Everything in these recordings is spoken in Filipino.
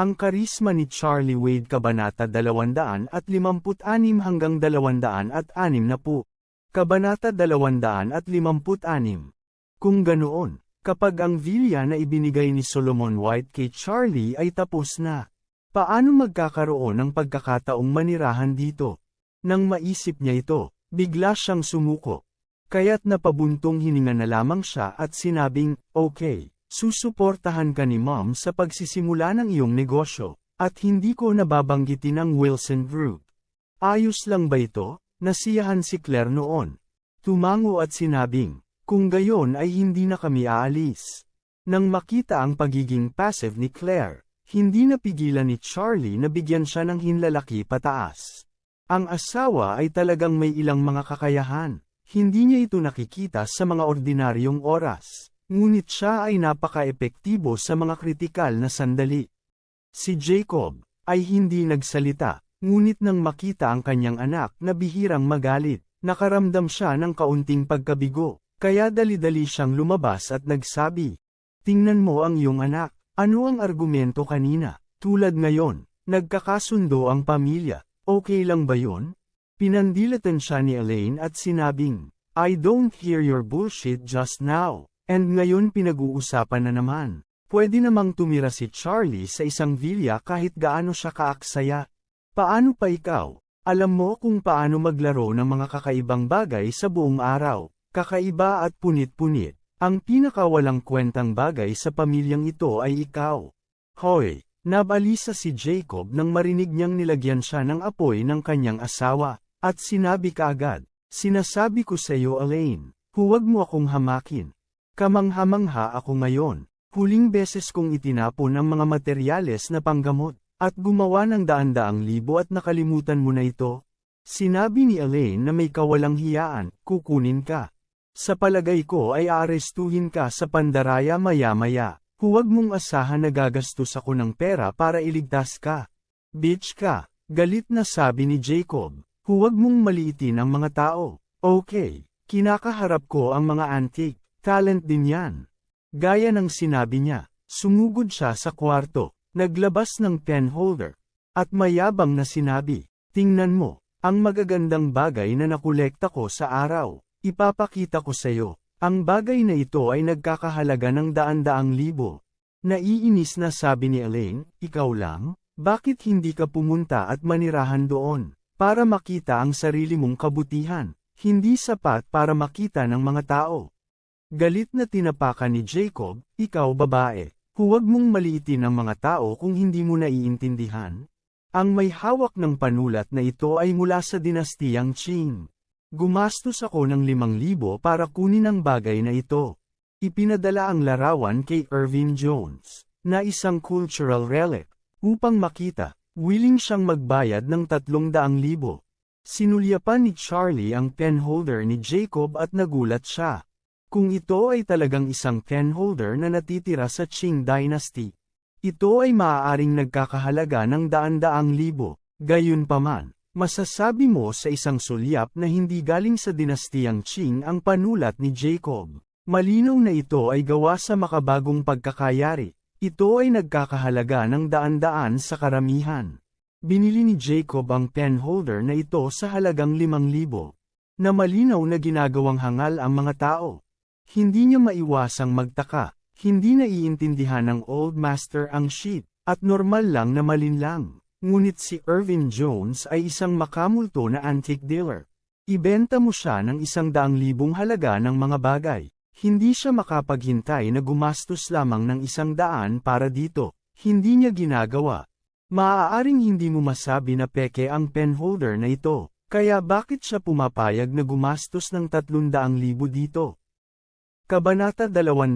Ang karisma ni Charlie Wade Kabanata 256 hanggang 206 na po. Kabanata 256. Kung ganoon, kapag ang vilya na ibinigay ni Solomon White kay Charlie ay tapos na, paano magkakaroon ng pagkakataong manirahan dito? Nang maisip niya ito, bigla siyang sumuko. Kaya't napabuntong hininga na lamang siya at sinabing, okay, susuportahan ka ni mom sa pagsisimula ng iyong negosyo, at hindi ko nababanggitin ang Wilson Group. Ayos lang ba ito? Nasiyahan si Claire noon. Tumango at sinabing, kung gayon ay hindi na kami aalis. Nang makita ang pagiging passive ni Claire, hindi napigilan ni Charlie na bigyan siya ng hinlalaki pataas. Ang asawa ay talagang may ilang mga kakayahan. Hindi niya ito nakikita sa mga ordinaryong oras. Ngunit siya ay napaka-epektibo sa mga kritikal na sandali. Si Jacob ay hindi nagsalita, ngunit nang makita ang kanyang anak na bihirang magalit, nakaramdam siya ng kaunting pagkabigo. Kaya dali-dali siyang lumabas at nagsabi, Tingnan mo ang iyong anak, ano ang argumento kanina? Tulad ngayon, nagkakasundo ang pamilya, okay lang ba yon? Pinandilatan siya ni Elaine at sinabing, I don't hear your bullshit just now, and ngayon pinag-uusapan na naman. Pwede namang tumira si Charlie sa isang villa kahit gaano siya kaaksaya. Paano pa ikaw? Alam mo kung paano maglaro ng mga kakaibang bagay sa buong araw. Kakaiba at punit-punit. Ang pinakawalang kwentang bagay sa pamilyang ito ay ikaw. Hoy, nabalisa si Jacob nang marinig niyang nilagyan siya ng apoy ng kanyang asawa, at sinabi kaagad, Sinasabi ko sa iyo Elaine, huwag mo akong hamakin. Kamanghamangha ako ngayon. Huling beses kong itinapon ang mga materyales na panggamot, at gumawa ng daan-daang libo at nakalimutan mo na ito. Sinabi ni Elaine na may kawalang hiyaan, kukunin ka. Sa palagay ko ay aarestuhin ka sa pandaraya maya-maya. Huwag mong asahan na gagastos ako ng pera para iligtas ka. Bitch ka, galit na sabi ni Jacob. Huwag mong maliitin ang mga tao. Okay, kinakaharap ko ang mga antique, talent din yan. Gaya ng sinabi niya, sumugod siya sa kwarto, naglabas ng pen holder, at mayabang na sinabi, tingnan mo, ang magagandang bagay na nakolekta ko sa araw. Ipapakita ko sa iyo, ang bagay na ito ay nagkakahalaga ng daan-daang libo. Naiinis na sabi ni Elaine, ikaw lang? Bakit hindi ka pumunta at manirahan doon? Para makita ang sarili mong kabutihan, hindi sapat para makita ng mga tao. Galit na tinapakan ni Jacob, ikaw babae, huwag mong maliitin ang mga tao kung hindi mo naiintindihan. Ang may hawak ng panulat na ito ay mula sa dinastiyang Qing. Gumastos ako ng limang libo para kunin ang bagay na ito. Ipinadala ang larawan kay Irvin Jones, na isang cultural relic, upang makita, willing siyang magbayad ng tatlong daang libo. Sinulyapan ni Charlie ang penholder ni Jacob at nagulat siya. Kung ito ay talagang isang penholder na natitira sa Qing Dynasty, ito ay maaaring nagkakahalaga ng daan-daang libo, gayunpaman. Masasabi mo sa isang sulyap na hindi galing sa dinastiyang Qing ang panulat ni Jacob. Malinaw na ito ay gawa sa makabagong pagkakayari. Ito ay nagkakahalaga ng daan-daan sa karamihan. Binili ni Jacob ang penholder na ito sa halagang 5,000. Na malinaw na ginagawang hangal ang mga tao. Hindi niya maiwasang magtaka. Hindi naiintindihan ng old master ang sheet, at normal lang na malinlang. Ngunit si Irvin Jones ay isang makamulto na antique dealer. Ibenta mo siya ng isang daang libong halaga ng mga bagay. Hindi siya makapaghintay na gumastos lamang ng isang daan para dito. Hindi niya ginagawa. Maaaring hindi mo masabi na peke ang penholder na ito. Kaya bakit siya pumapayag na gumastos ng 300,000 dito? Kabanata 257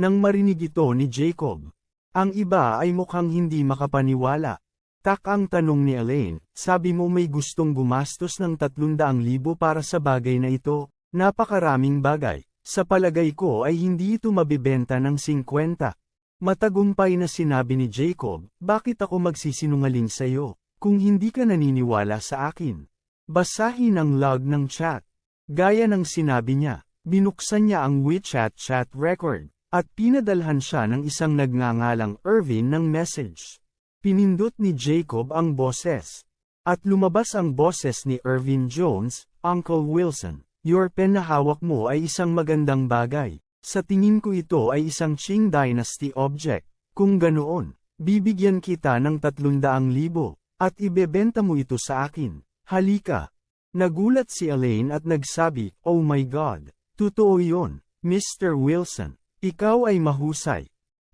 Nang marinig ito ni Jacob, Ang iba ay mukhang hindi makapaniwala. Tak ang tanong ni Elaine, sabi mo may gustong gumastos ng 300,000 para sa bagay na ito, napakaraming bagay. Sa palagay ko ay hindi ito mabibenta ng 50. Matagumpay na sinabi ni Jacob, bakit ako magsisinungaling sa'yo, kung hindi ka naniniwala sa akin? Basahin ang log ng chat. Gaya ng sinabi niya, binuksan niya ang WeChat chat record, at pinadalhan siya ng isang nagngangalang Irvin ng message. Pinindot ni Jacob ang boses. At lumabas ang boses ni Irvin Jones, Uncle Wilson. Your pen na hawak mo ay isang magandang bagay. Sa tingin ko ito ay isang Qing Dynasty object. Kung ganoon, bibigyan kita ng 300,000 at ibebenta mo ito sa akin. Halika. Nagulat si Elaine at nagsabi, Oh my God, totoo yon, Mr. Wilson. Ikaw ay mahusay.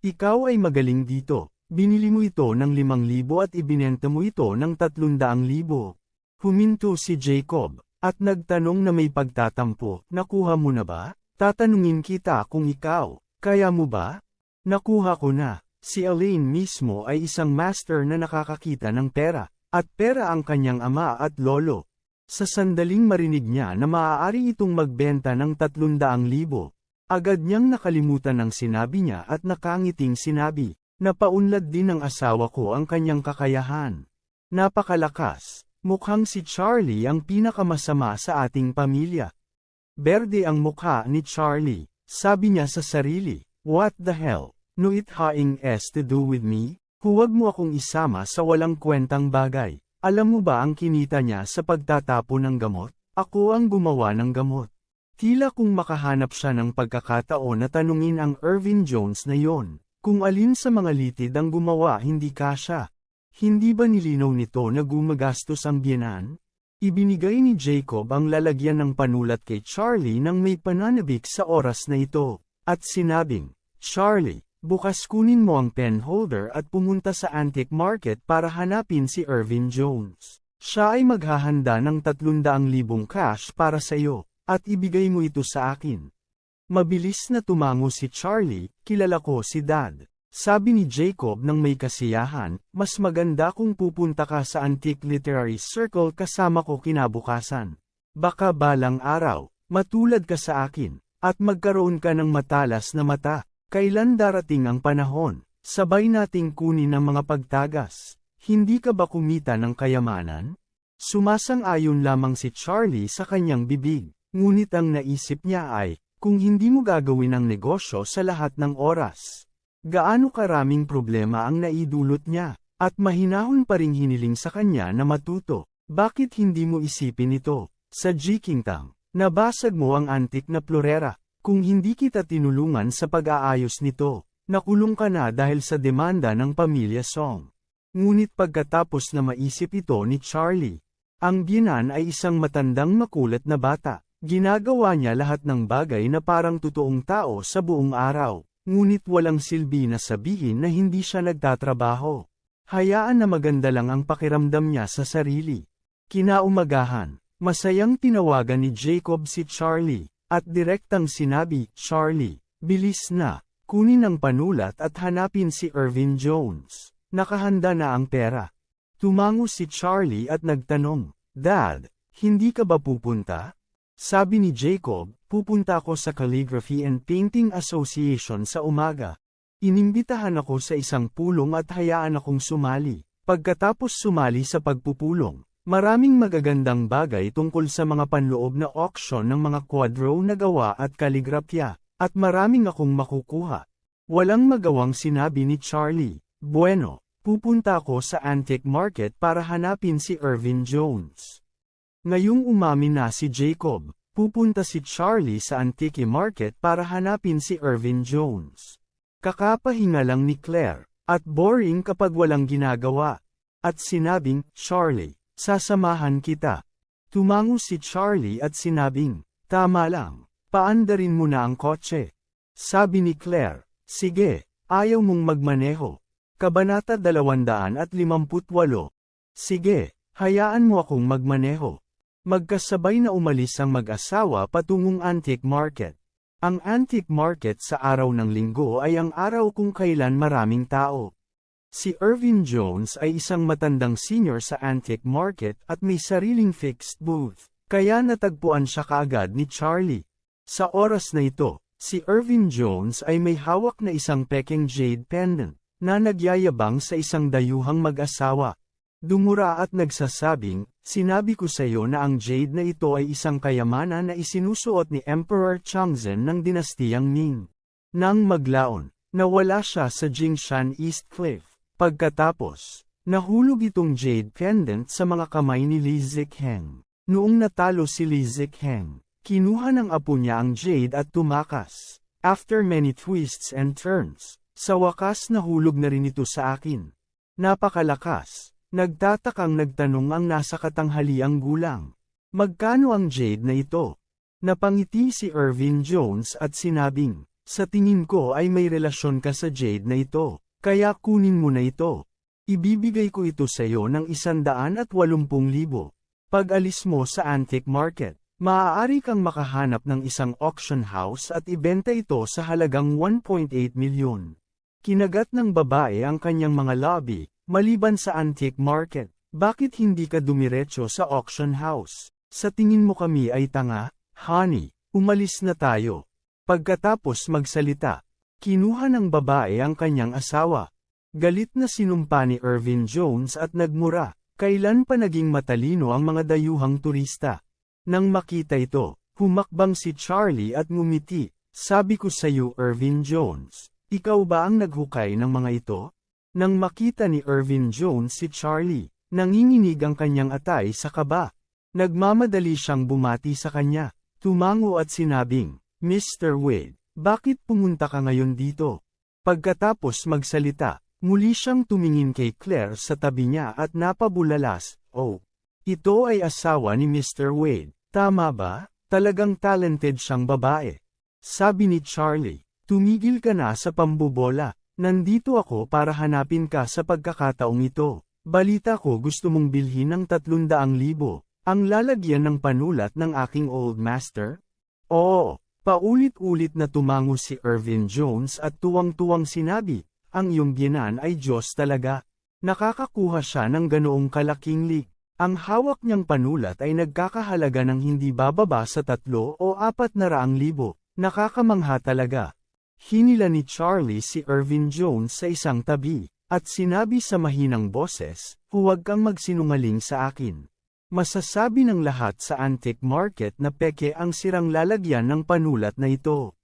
Ikaw ay magaling dito. Binili mo ito ng 5,000 at ibinenta mo ito ng 300,000. Huminto si Jacob. At nagtanong na may pagtatampo, nakuha mo na ba? Tatanungin kita kung ikaw, kaya mo ba? Nakuha ko na. Si Elaine mismo ay isang master na nakakakita ng pera, at pera ang kanyang ama at lolo. Sa sandaling marinig niya na maaari itong magbenta ng 300,000, agad niyang nakalimutan ang sinabi niya at nakangiting sinabi, napaunlad din ng asawa ko ang kanyang kakayahan. Napakalakas. Mukhang si Charlie ang pinakamasama sa ating pamilya. Berde ang mukha ni Charlie. Sabi niya sa sarili, What the hell? No it haing s to do with me? Huwag mo akong isama sa walang kwentang bagay. Alam mo ba ang kinita niya sa pagtatapo ng gamot? Ako ang gumawa ng gamot. Tila kung makahanap siya ng pagkakataon na tanungin ang Irvin Jones na yon, kung alin sa mga litid ang gumawa hindi kasya. Hindi ba nilinaw nito na gumagastos ang biyanan? Ibinigay ni Jacob ang lalagyan ng panulat kay Charlie nang may pananabik sa oras na ito, at sinabing, Charlie, bukas kunin mo ang pen holder at pumunta sa antique market para hanapin si Irvin Jones. Siya ay maghahanda ng 300,000 cash para sa iyo, at ibigay mo ito sa akin. Mabilis na tumango si Charlie, kilala ko si Dad. Sabi ni Jacob nang may kasiyahan, mas maganda kung pupunta ka sa Antique Literary Circle kasama ko kinabukasan. Baka balang araw, matulad ka sa akin, at magkaroon ka ng matalas na mata. Kailan darating ang panahon, sabay nating kunin ang mga pagtagas. Hindi ka ba kumita ng kayamanan? Sumasang-ayon lamang si Charlie sa kanyang bibig, ngunit ang naisip niya ay, kung hindi mo gagawin ang negosyo sa lahat ng oras. Gaano karaming problema ang naidulot niya, at mahinahon pa ring hiniling sa kanya na matuto. Bakit hindi mo isipin ito? Sa Jikingtang, nabasag mo ang antik na plorera. Kung hindi kita tinulungan sa pag-aayos nito, nakulong ka na dahil sa demanda ng pamilya Song. Ngunit pagkatapos na maisip ito ni Charlie, ang biyanan ay isang matandang makulat na bata. Ginagawa niya lahat ng bagay na parang totoong tao sa buong araw. Ngunit walang silbi na sabihin na hindi siya nagtatrabaho. Hayaan na maganda lang ang pakiramdam niya sa sarili. Kinaumagahan, masayang tinawagan ni Jacob si Charlie, at direktang sinabi, Charlie, bilis na, kunin ang panulat at hanapin si Irvin Jones. Nakahanda na ang pera. Tumango si Charlie at nagtanong, Dad, hindi ka ba pupunta? Sabi ni Jacob, pupunta ako sa Calligraphy and Painting Association sa umaga. Inimbitahan ako sa isang pulong at hayaan akong sumali. Pagkatapos sumali sa pagpupulong, maraming magagandang bagay tungkol sa mga panloob na auction ng mga quadro na gawa at kaligrafya, at maraming akong makukuha. Walang magawang sinabi ni Charlie, Bueno, pupunta ako sa antique market para hanapin si Irvin Jones. Ngayong umami na si Jacob, Pupunta si Charlie sa Antique Market para hanapin si Irvin Jones. Kakapahinga lang ni Claire, at boring kapag walang ginagawa. At sinabing, Charlie, sasamahan kita. Tumango si Charlie at sinabing, tama lang, paandarin mo na ang kotse. Sabi ni Claire, sige, ayaw mong magmaneho. Kabanata 258 Sige, hayaan mo akong magmaneho. Magkasabay na umalis ang mag-asawa patungong antique market. Ang antique market sa araw ng linggo ay ang araw kung kailan maraming tao. Si Irvin Jones ay isang matandang senior sa antique market at may sariling fixed booth, kaya natagpuan siya kaagad ni Charlie. Sa oras na ito, si Irvin Jones ay may hawak na isang peking jade pendant, na nagyayabang sa isang dayuhang mag-asawa. Dumura at nagsasabing, sinabi ko sa iyo na ang jade na ito ay isang kayamanan na isinusuot ni Emperor Changzhen ng dinastiyang Ming. Nang maglaon, nawala siya sa Jingshan East Cliff. Pagkatapos, nahulog itong jade pendant sa mga kamay ni Li Zikheng. Noong natalo si Li Zikheng, kinuha ng apo niya ang jade at tumakas. After many twists and turns, sa wakas nahulog na rin ito sa akin. Napakalakas. Nagtatakang nagtanong ang nasa katanghaliang gulang. Magkano ang jade na ito? Napangiti si Irvin Jones at sinabing, sa tingin ko ay may relasyon ka sa jade na ito, kaya kunin mo na ito. Ibibigay ko ito sa iyo ng isandaan at walumpung libo. Pag alis mo sa antique market, maaari kang makahanap ng isang auction house at ibenta ito sa halagang 1.8 milyon. Kinagat ng babae ang kanyang mga lobby, Maliban sa antique market, bakit hindi ka dumiretso sa auction house? Sa tingin mo kami ay tanga? Honey, umalis na tayo. Pagkatapos magsalita, kinuha ng babae ang kanyang asawa. Galit na sinumpa ni Irvin Jones at nagmura, kailan pa naging matalino ang mga dayuhang turista. Nang makita ito, humakbang si Charlie at ngumiti, sabi ko sa iyo Irvin Jones, ikaw ba ang naghukay ng mga ito? Nang makita ni Irvin Jones si Charlie, nanginginig ang kanyang atay sa kaba. Nagmamadali siyang bumati sa kanya, tumango at sinabing, Mr. Wade, bakit pumunta ka ngayon dito? Pagkatapos magsalita, muli siyang tumingin kay Claire sa tabi niya at napabulalas, oh, ito ay asawa ni Mr. Wade, tama ba? Talagang talented siyang babae. Sabi ni Charlie, tumigil ka na sa pambubola, Nandito ako para hanapin ka sa pagkakataong ito. Balita ko gusto mong bilhin ng 300,000. Ang lalagyan ng panulat ng aking old master? Oo, paulit-ulit na tumango si Irvin Jones at tuwang-tuwang sinabi, ang iyong ginan ay Diyos talaga. Nakakakuha siya ng ganoong kalaking lik. Ang hawak niyang panulat ay nagkakahalaga ng hindi bababa sa tatlo o apat na raang libo. Nakakamangha talaga. Hinila ni Charlie si Irvin Jones sa isang tabi, at sinabi sa mahinang boses, huwag kang magsinungaling sa akin. Masasabi ng lahat sa antique market na peke ang sirang lalagyan ng panulat na ito.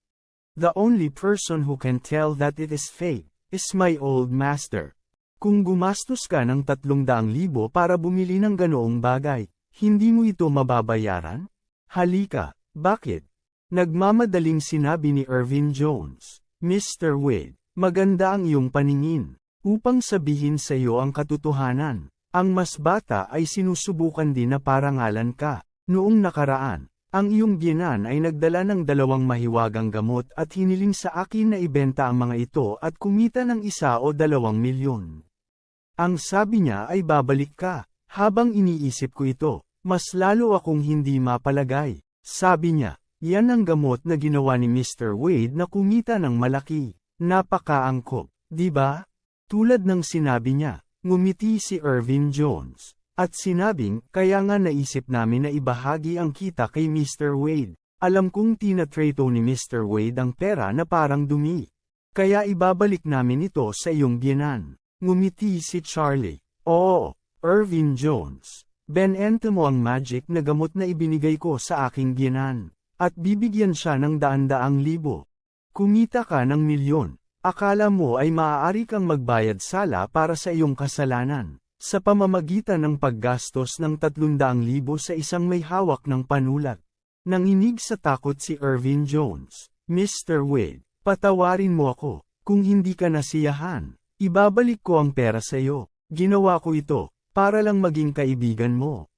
The only person who can tell that it is fake, is my old master. Kung gumastos ka ng 300,000 para bumili ng ganoong bagay, hindi mo ito mababayaran? Halika, bakit? Nagmamadaling sinabi ni Irvin Jones, Mr. Wade, maganda ang iyong paningin. Upang sabihin sa iyo ang katotohanan, ang mas bata ay sinusubukan din na parangalan ka. Noong nakaraan, ang iyong biyanan ay nagdala ng dalawang mahiwagang gamot at hiniling sa akin na ibenta ang mga ito at kumita ng isa o dalawang milyon. Ang sabi niya ay babalik ka. Habang iniisip ko ito, mas lalo akong hindi mapalagay. Sabi niya, yan ang gamot na ginawa ni Mr. Wade na kumita ng malaki. Napakaangkop, di ba? Tulad ng sinabi niya, ngumiti si Irvin Jones. At sinabing, kaya nga naisip namin na ibahagi ang kita kay Mr. Wade. Alam kong tinatreto ni Mr. Wade ang pera na parang dumi. Kaya ibabalik namin ito sa iyong biyanan. Ngumiti si Charlie. Oo, Irvin Jones. Benente mo ang magic na gamot na ibinigay ko sa aking biyanan. At bibigyan siya ng daan-daang libo. Kumita ka ng milyon. Akala mo ay maaari kang magbayad sala para sa iyong kasalanan. Sa pamamagitan ng paggastos ng 300,000 sa isang may hawak ng panulat. Nanginig sa takot si Irvin Jones. Mr. Wade, patawarin mo ako. Kung hindi ka nasiyahan, ibabalik ko ang pera sa iyo. Ginawa ko ito, para lang maging kaibigan mo.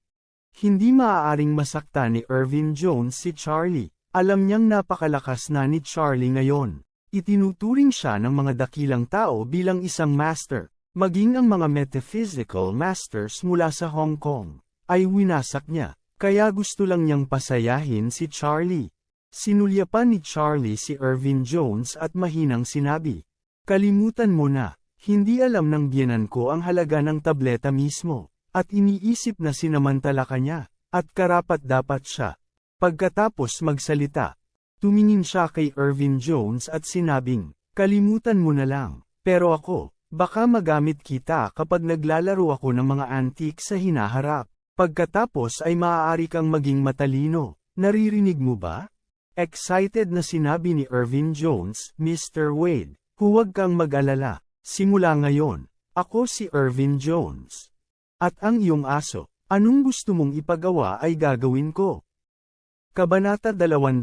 Hindi maaaring masakta ni Irvin Jones si Charlie. Alam niyang napakalakas na ni Charlie ngayon. Itinuturing siya ng mga dakilang tao bilang isang master. Maging ang mga metaphysical masters mula sa Hong Kong, ay winasak niya. Kaya gusto lang niyang pasayahin si Charlie. Sinulyapan ni Charlie si Irvin Jones at mahinang sinabi. Kalimutan mo na, hindi alam ng biyenan ko ang halaga ng tableta mismo, at iniisip na sinamantala ka niya, at karapat dapat siya. Pagkatapos magsalita, tumingin siya kay Irvin Jones at sinabing, kalimutan mo na lang, pero ako, baka magamit kita kapag naglalaro ako ng mga antique sa hinaharap. Pagkatapos ay maaari kang maging matalino, naririnig mo ba? Excited na sinabi ni Irvin Jones, Mr. Wade, huwag kang mag-alala, simula ngayon, ako si Irvin Jones. At ang iyong aso, anong gusto mong ipagawa ay gagawin ko. Kabanata 250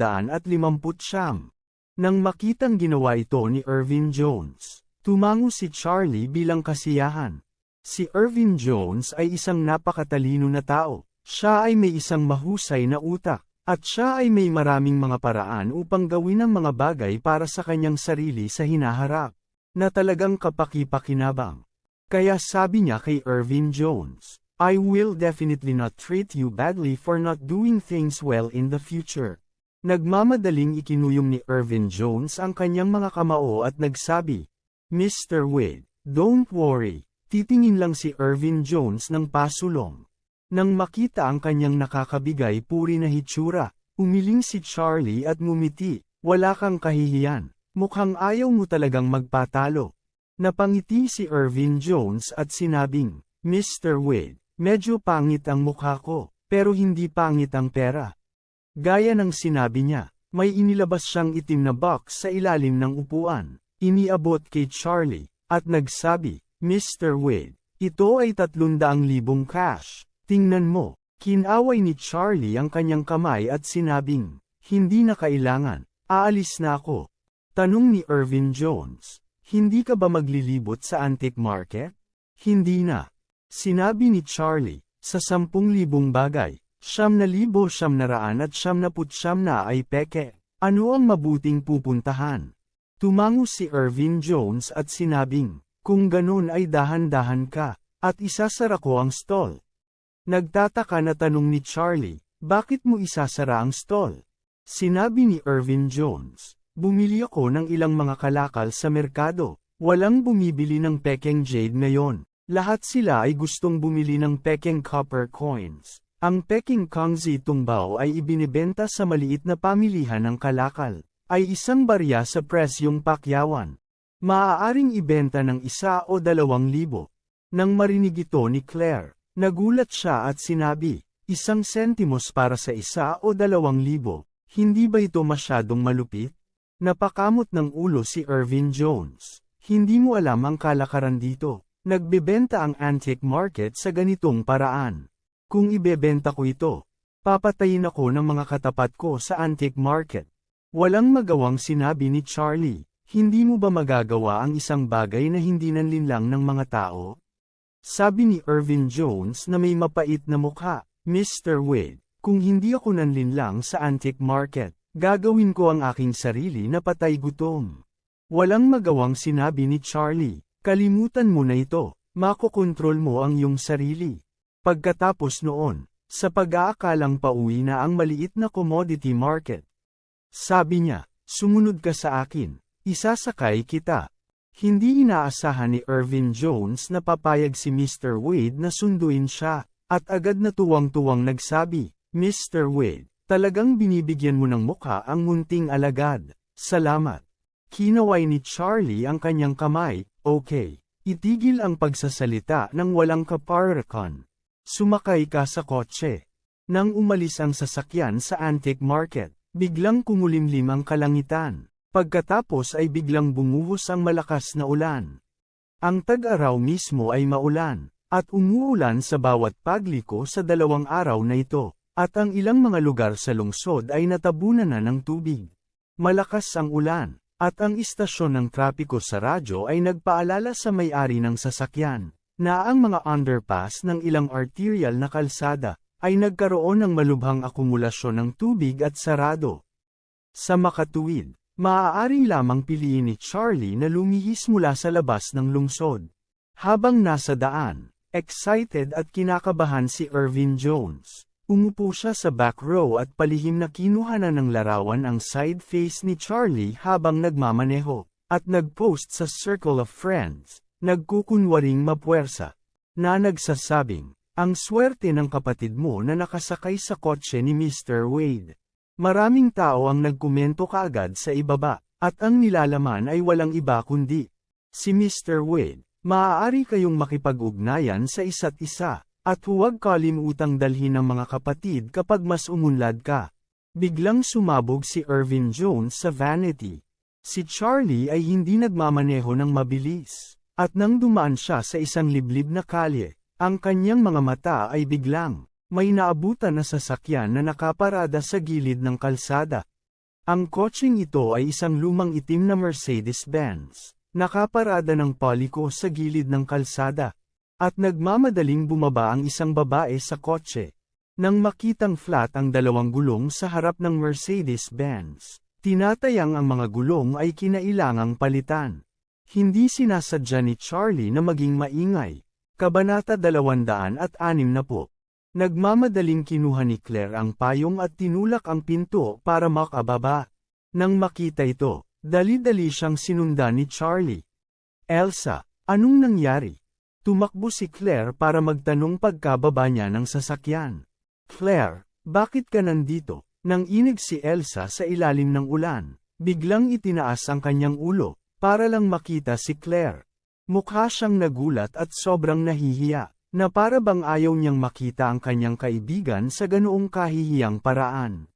Nang makitang ginawa ito ni Irvin Jones, tumango si Charlie bilang kasiyahan. Si Irvin Jones ay isang napakatalino na tao, siya ay may isang mahusay na utak. At siya ay may maraming mga paraan upang gawin ang mga bagay para sa kanyang sarili sa hinaharap, na talagang kapaki-pakinabang. Kaya sabi niya kay Irvin Jones, I will definitely not treat you badly for not doing things well in the future. Nagmamadaling ikinuyom ni Irvin Jones ang kanyang mga kamao at nagsabi, Mr. Wade, don't worry, titingin lang si Irvin Jones ng pasulong. Nang makita ang kanyang nakakabigay puri na hitsura, umiling si Charlie at ngumiti, wala kang kahihiyan, mukhang ayaw mo talagang magpatalo. Napangiti si Irvin Jones at sinabing, Mr. Wade, medyo pangit ang mukha ko, pero hindi pangit ang pera. Gaya ng sinabi niya, may inilabas siyang itim na box sa ilalim ng upuan, iniabot kay Charlie, at nagsabi, Mr. Wade, ito ay 300,000 cash. Tingnan mo, kinaway ni Charlie ang kanyang kamay at sinabing, hindi na kailangan, aalis na ako. Tanong ni Irvin Jones, hindi ka ba maglilibot sa antique market? Hindi na. Sinabi ni Charlie, sa 10,000 bagay, siyam na libo siyam na raan at siyam na putsyam na ay peke. Ano ang mabuting pupuntahan? Tumango si Irvin Jones at sinabing, kung ganun ay dahan-dahan ka, at isasara ko ang stall. Nagtataka na tanong ni Charlie, bakit mo isasara ang stall? Sinabi ni Irvin Jones, bumili ako ng ilang mga kalakal sa merkado, walang bumibili ng pekeng jade ngayon. Lahat sila ay gustong bumili ng pekeng copper coins. Ang Peking Kongzi Tungbao ay ibinibenta sa maliit na pamilihan ng kalakal, ay isang barya sa presyong pakyawan. Maaaring ibenta ng isa o dalawang libo. Nang marinig ito ni Claire, Nagulat siya at sinabi, isang sentimos para sa isa o dalawang libo, hindi ba ito masyadong malupit? Napakamot ng ulo si Irvin Jones. Hindi mo alam ang kalakaran dito. Nagbebenta ang antique market sa ganitong paraan. Kung ibebenta ko ito, papatayin ako ng mga katapat ko sa antique market. Walang magawang sinabi ni Charlie, hindi mo ba magagawa ang isang bagay na hindi nanlinlang ng mga tao? Sabi ni Irvin Jones na may mapait na mukha, Mr. Wade, kung hindi ako nanlinlang sa antique market, gagawin ko ang aking sarili na patay gutom. Walang magawang sinabi ni Charlie, kalimutan mo na ito, makokontrol mo ang iyong sarili. Pagkatapos noon, sa pag-aakalang pauwi na ang maliit na commodity market. Sabi niya, sumunod ka sa akin, isasakay kita, hindi inaasahan ni Irvin Jones na papayag si Mr. Wade na sunduin siya, at agad na tuwang-tuwang nagsabi, Mr. Wade, talagang binibigyan mo ng mukha ang munting alagad. Salamat. Kinaway ni Charlie ang kanyang kamay, okay. Itigil ang pagsasalita ng walang kaparakon. Sumakay ka sa kotse. Nang umalis ang sasakyan sa antique market, biglang kumulimlim ang kalangitan. Pagkatapos ay biglang bumuhos ang malakas na ulan. Ang tag-araw mismo ay maulan, at umuulan sa bawat pagliko sa dalawang araw na ito, at ang ilang mga lugar sa lungsod ay natabunan na ng tubig. Malakas ang ulan, at ang istasyon ng trapiko sa radyo ay nagpaalala sa may-ari ng sasakyan, na ang mga underpass ng ilang arterial na kalsada, ay nagkaroon ng malubhang akumulasyon ng tubig at sarado. Sa makatuwid, Maaari lamang piliin ni Charlie na lumihis mula sa labas ng lungsod. Habang nasa daan, excited at kinakabahan si Irvin Jones. Umupo siya sa back row at palihim na kinuha na ng larawan ang side face ni Charlie habang nagmamaneho, at nagpost sa circle of friends, nagkukunwaring mapuwersa, na nagsasabing, ang swerte ng kapatid mo na nakasakay sa kotse ni Mr. Wade. Maraming tao ang nagkomento kaagad sa ibaba, at ang nilalaman ay walang iba kundi, si Mr. Wade. Maaari kayong makipag-ugnayan sa isa't isa, at huwag kalimutang dalhin ng mga kapatid kapag mas umunlad ka. Biglang sumabog si Irvin Jones sa vanity. Si Charlie ay hindi nagmamaneho ng mabilis, at nang dumaan siya sa isang liblib na kalye, ang kanyang mga mata ay biglang, may naabutan na sasakyan na nakaparada sa gilid ng kalsada. Ang kotseng ito ay isang lumang itim na Mercedes-Benz, nakaparada ng paliko sa gilid ng kalsada. At nagmamadaling bumaba ang isang babae sa kotse. Nang makitang flat ang dalawang gulong sa harap ng Mercedes-Benz, tinatayang ang mga gulong ay kinailangang palitan. Hindi sinasadya ni Charlie na maging maingay. Kabanata 206 na po. Nagmamadaling kinuha ni Claire ang payong at tinulak ang pinto para makababa. Nang makita ito, dali-dali siyang sinundan ni Charlie. Elsa, anong nangyari? Tumakbo si Claire para magtanong pagkababa niya ng sasakyan. Claire, bakit ka nandito? Nang inig si Elsa sa ilalim ng ulan, biglang itinaas ang kanyang ulo, para lang makita si Claire. Mukha siyang nagulat at sobrang nahihiya, na para bang ayaw niyang makita ang kanyang kaibigan sa ganoong kahihiyang paraan.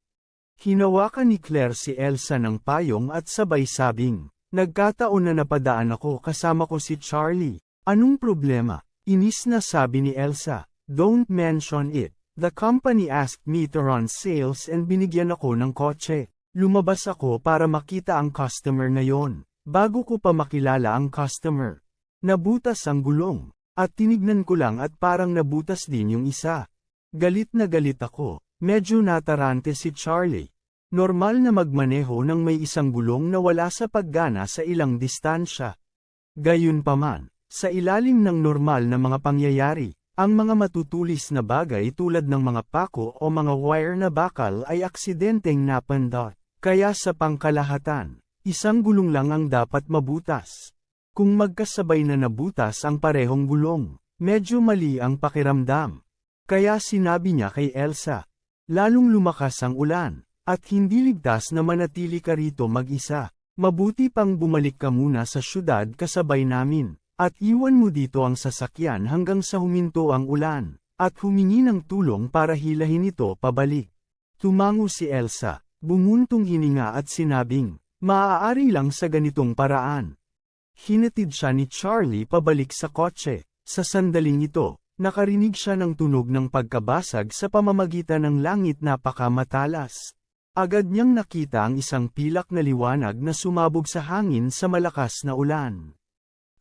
Hinawakan ni Claire si Elsa ng payong at sabay sabing, Nagkataon na napadaan ako kasama ko si Charlie. Anong problema? Inis na sabi ni Elsa. Don't mention it. The company asked me to run sales and binigyan ako ng kotse. Lumabas ako para makita ang customer na yon. Bago ko pa makilala ang customer. Nabutas ang gulong. At tinignan ko lang at parang nabutas din yung isa. Galit na galit ako. Medyo natarante si Charlie. Normal na magmaneho ng may isang gulong na wala sa paggana sa ilang distansya. Gayunpaman, sa ilalim ng normal na mga pangyayari, ang mga matutulis na bagay tulad ng mga pako o mga wire na bakal ay aksidenteng napandot. Kaya sa pangkalahatan, isang gulong lang ang dapat mabutas. Kung magkasabay na nabutas ang parehong gulong, medyo mali ang pakiramdam. Kaya sinabi niya kay Elsa, lalong lumakas ang ulan, at hindi ligtas na manatili ka rito mag-isa. Mabuti pang bumalik ka muna sa syudad kasabay namin. At iwan mo dito ang sasakyan hanggang sa huminto ang ulan, at humingi ng tulong para hilahin ito pabalik. Tumango si Elsa, bumuntong hininga at sinabing, maaari lang sa ganitong paraan. Hinatid siya ni Charlie pabalik sa kotse. Sa sandaling ito, nakarinig siya ng tunog ng pagkabasag sa pamamagitan ng langit napakamatalas. Agad niyang nakita ang isang pilak na liwanag na sumabog sa hangin sa malakas na ulan.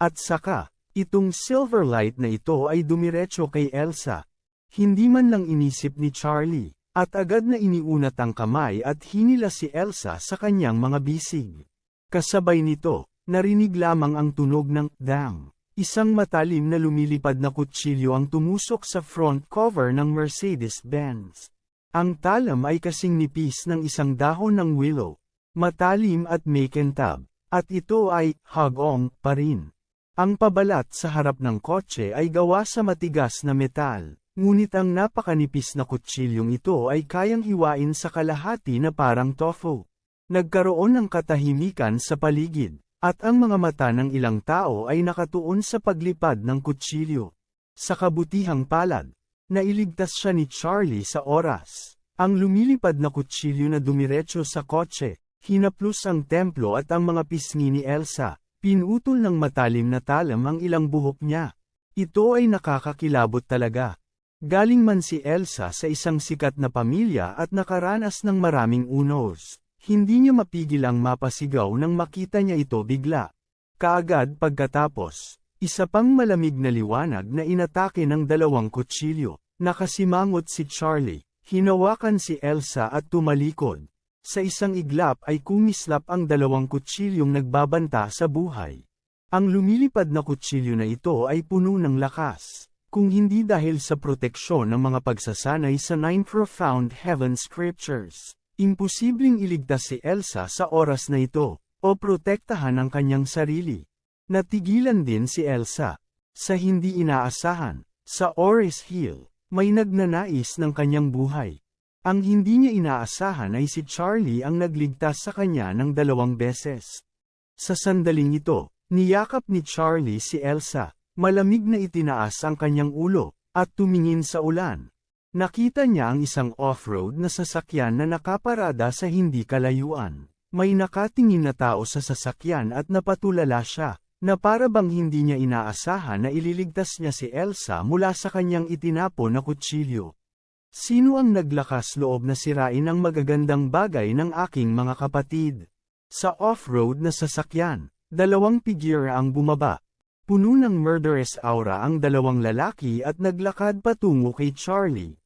At saka, itong silver light na ito ay dumiretso kay Elsa. Hindi man lang inisip ni Charlie, at agad na iniunat ang kamay at hinila si Elsa sa kanyang mga bisig. Kasabay nito, narinig lamang ang tunog ng dang. Isang matalim na lumilipad na kutsilyo ang tumusok sa front cover ng Mercedes-Benz. Ang talam ay kasing nipis ng isang dahon ng willow. Matalim at may kentab. At ito ay, hagong, pa rin. Ang pabalat sa harap ng kotse ay gawa sa matigas na metal, ngunit ang napakanipis na kutsilyong ito ay kayang hiwain sa kalahati na parang tofu. Nagkaroon ng katahimikan sa paligid, at ang mga mata ng ilang tao ay nakatuon sa paglipad ng kutsilyo. Sa kabutihang palad, nailigtas siya ni Charlie sa oras. Ang lumilipad na kutsilyo na dumiretso sa kotse, hinaplos ang templo at ang mga pisngi ni Elsa, Pinutol ng matalim na talam ang ilang buhok niya. Ito ay nakakakilabot talaga. Galing man si Elsa sa isang sikat na pamilya at nakaranas ng maraming unos. Hindi niya mapigil ang mapasigaw nang makita niya ito bigla. Kaagad pagkatapos, isa pang malamig na liwanag na inatake ng dalawang kutsilyo. Nakasimangot si Charlie, hinawakan si Elsa at tumalikod. Sa isang iglap ay kumislap ang dalawang kutsilyong nagbabanta sa buhay. Ang lumilipad na kutsilyo na ito ay puno ng lakas. Kung hindi dahil sa proteksyon ng mga pagsasanay sa Nine Profound Heaven Scriptures, imposibleng iligtas si Elsa sa oras na ito, o protektahan ang kanyang sarili. Natigilan din si Elsa. Sa hindi inaasahan, sa Oris Hill, may nagnanais ng kanyang buhay. Ang hindi niya inaasahan ay si Charlie ang nagligtas sa kanya ng dalawang beses. Sa sandaling ito, niyakap ni Charlie si Elsa, malamig na itinaas ang kanyang ulo, at tumingin sa ulan. Nakita niya ang isang off-road na sasakyan na nakaparada sa hindi kalayuan. May nakatingin na tao sa sasakyan at napatulala siya, na para bang hindi niya inaasahan na ililigtas niya si Elsa mula sa kanyang itinapo na kutsilyo. Sino ang naglakas loob na sirain ang magagandang bagay ng aking mga kapatid? Sa off-road na sasakyan, dalawang figure ang bumaba. Puno ng murderous aura ang dalawang lalaki at naglakad patungo kay Charlie.